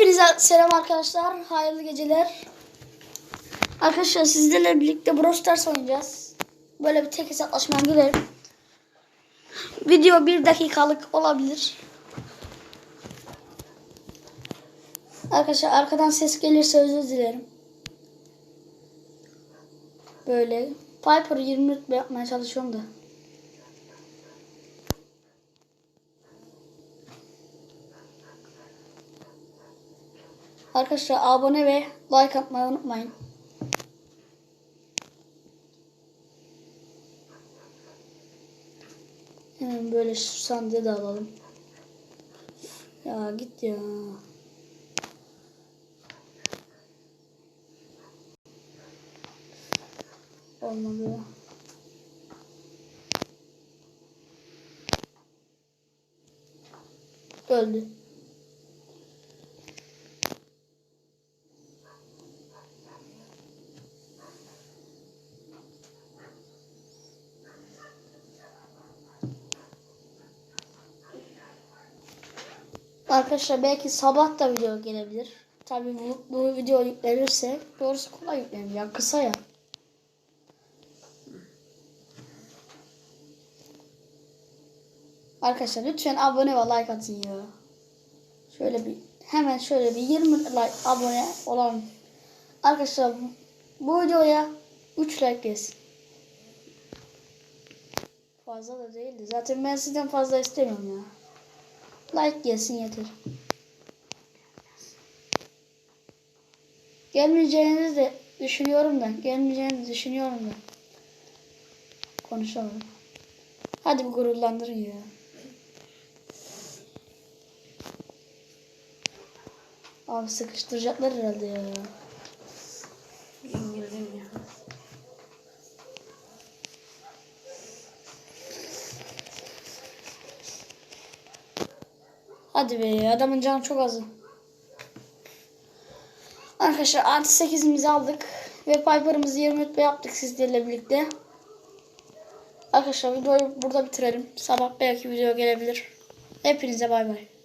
Hepinize selam arkadaşlar. Hayırlı geceler. Arkadaşlar sizlerle birlikte Brawl Stars oynayacağız. Böyle bir tek hesaplaşmaya girelim. Video bir dakikalık olabilir. Arkadaşlar arkadan ses gelirse özür dilerim. Böyle. Piper'ı 20 rütbe yapmaya çalışıyorum da. Arkadaşlar abone ve like atmayı unutmayın. Hemen böyle şu sandığı da alalım. Ya git ya. Olmadı. Öldü. Arkadaşlar belki sabah da video gelebilir. Tabii bu, bu video yüklenirse doğrusu kolay yüklenir ya kısa ya. Arkadaşlar lütfen abone ve like atın ya. Şöyle bir hemen şöyle bir 20 like abone olan arkadaşlar bu, videoya 3 like gelsin. Fazla da değildi. Zaten ben sizden fazla istemiyorum ya. Like gelsin yeter. Gelmeyeceğinizi de düşünüyorum da. Gelmeyeceğinizi düşünüyorum da. Konuşamadım. Hadi bir gururlandırın ya. Abi sıkıştıracaklar herhalde ya. İngilizcem ya. Hadi be adamın canı çok azı. Arkadaşlar artı 8'imizi aldık. Ve Piper'ımızı 20 rütbe yaptık sizlerle birlikte. Arkadaşlar videoyu burada bitirelim. Sabah belki video gelebilir. Hepinize bay bay.